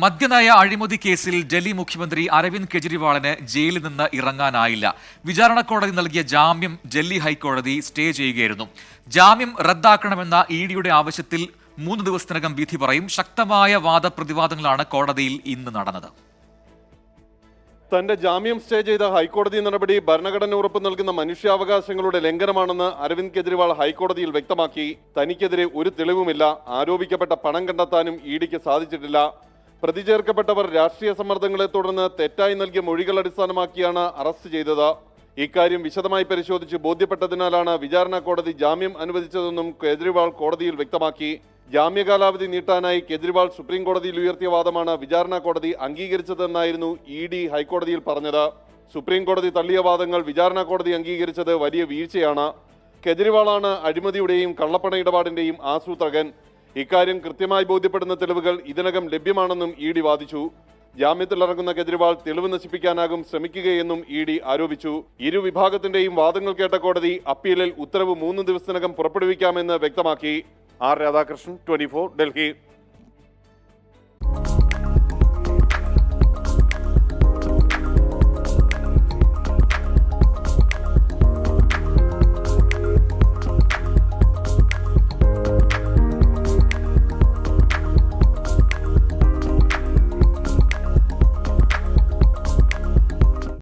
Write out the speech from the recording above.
മദ്യനയ അഴിമതി കേസിൽ ഡൽഹി മുഖ്യമന്ത്രി അരവിന്ദ് കെജ്രിവാളിന് ജയിലിൽ നിന്ന് ഇറങ്ങാനായില്ല. വിചാരണ കോടതി നൽകിയ ജാമ്യം ഡൽഹി ഹൈക്കോടതി സ്റ്റേ ചെയ്യുകയായിരുന്നു. ജാമ്യം റദ്ദാക്കണമെന്ന ഇ ഡിയുടെ ആവശ്യത്തിൽ മൂന്ന് ദിവസത്തിനകം വിധി പറയും. ശക്തമായ വാദപ്രതിവാദങ്ങളാണ് കോടതിയിൽ ഇന്ന് നടന്നത്. തന്റെ ജാമ്യം സ്റ്റേ ചെയ്ത ഹൈക്കോടതി നടപടി ഭരണഘടന ഉറപ്പ് നൽകുന്ന മനുഷ്യാവകാശങ്ങളുടെ ലംഘനമാണെന്ന് അരവിന്ദ് കെജ്രിവാൾ ഹൈക്കോടതിയിൽ വ്യക്തമാക്കി. തനിക്കെതിരെ ഒരു തെളിവുമില്ല. ആരോപിക്കപ്പെട്ട പണം കണ്ടെത്താനും ഇ ഡിക്ക് സാധിച്ചിട്ടില്ല. പ്രതി ചേർക്കപ്പെട്ടവർ രാഷ്ട്രീയ സമ്മർദ്ദങ്ങളെ തുടർന്ന് തെറ്റായി നൽകിയ മൊഴികൾ അടിസ്ഥാനമാക്കിയാണ് അറസ്റ്റ് ചെയ്തത്. ഇക്കാര്യം വിശദമായി പരിശോധിച്ച് ബോധ്യപ്പെട്ടതിനാലാണ് വിചാരണ കോടതി ജാമ്യം അനുവദിച്ചതെന്നും കേജ്രിവാൾ കോടതിയിൽ വ്യക്തമാക്കി. ജാമ്യകാലാവധി നീട്ടാനായി കേജ്രിവാൾ സുപ്രീം കോടതിയിൽ ഉയർത്തിയ വാദമാണ് വിചാരണ കോടതി അംഗീകരിച്ചതെന്നായിരുന്നു ഇ ഡി ഹൈക്കോടതിയിൽ പറഞ്ഞത്. സുപ്രീം കോടതി തള്ളിയ വാദങ്ങൾ വിചാരണ കോടതി അംഗീകരിച്ചത് വലിയ വീഴ്ചയാണ്. കേജ്രിവാളാണ് അഴിമതിയുടെയും കള്ളപ്പണ ഇടപാടിന്റെയും ആസൂത്രകൻ. ഇക്കാര്യം കൃത്യമായി ബോധ്യപ്പെടുന്ന തെളിവുകൾ ഇതിനകം ലഭ്യമാണെന്നും ഇ ഡി വാദിച്ചു. ജാമ്യത്തിലിറങ്ങുന്ന കെജ്രിവാൾ തെളിവ് നശിപ്പിക്കാനാകും ശ്രമിക്കുകയെന്നും ഇ ഡി ആരോപിച്ചു. ഇരു വിഭാഗത്തിന്റെയും വാദങ്ങൾ കേട്ട കോടതി അപ്പീലിൽ ഉത്തരവ് മൂന്ന് ദിവസത്തിനകം പുറപ്പെടുവിക്കാമെന്ന് വ്യക്തമാക്കി. R Radhakrishnan twenty Delhi.